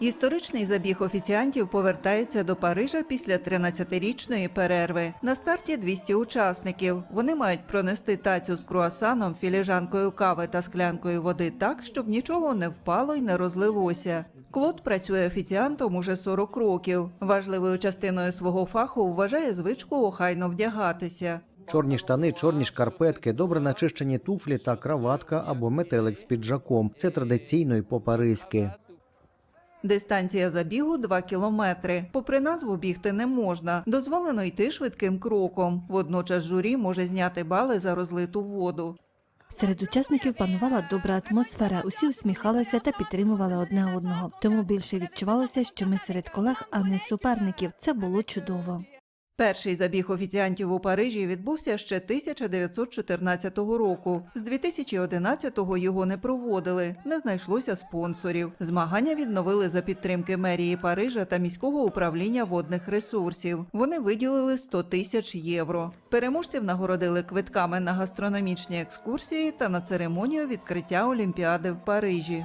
Історичний забіг офіціантів повертається до Парижа після 13-річної перерви. На старті 200 учасників. Вони мають пронести тацю з круасаном, філіжанкою кави та склянкою води так, щоб нічого не впало й не розлилося. Клод працює офіціантом уже 40 років. Важливою частиною свого фаху вважає звичку охайно вдягатися. Чорні штани, чорні шкарпетки, добре начищені туфлі та краватка або метелик з піджаком. Це традиційно і по-паризьки. Дистанція забігу 2 кілометри. Попри назву бігти не можна. Дозволено йти швидким кроком. Водночас журі може зняти бали за розлиту воду. Серед учасників панувала добра атмосфера. Усі усміхалися та підтримували одне одного. Тому більше відчувалося, що ми серед колег, а не суперників. Це було чудово. Перший забіг офіціантів у Парижі відбувся ще 1914 року. З 2011-го його не проводили, не знайшлося спонсорів. Змагання відновили за підтримки мерії Парижа та міського управління водних ресурсів. Вони виділили 100 тисяч євро. Переможців нагородили квитками на гастрономічні екскурсії та на церемонію відкриття Олімпіади в Парижі.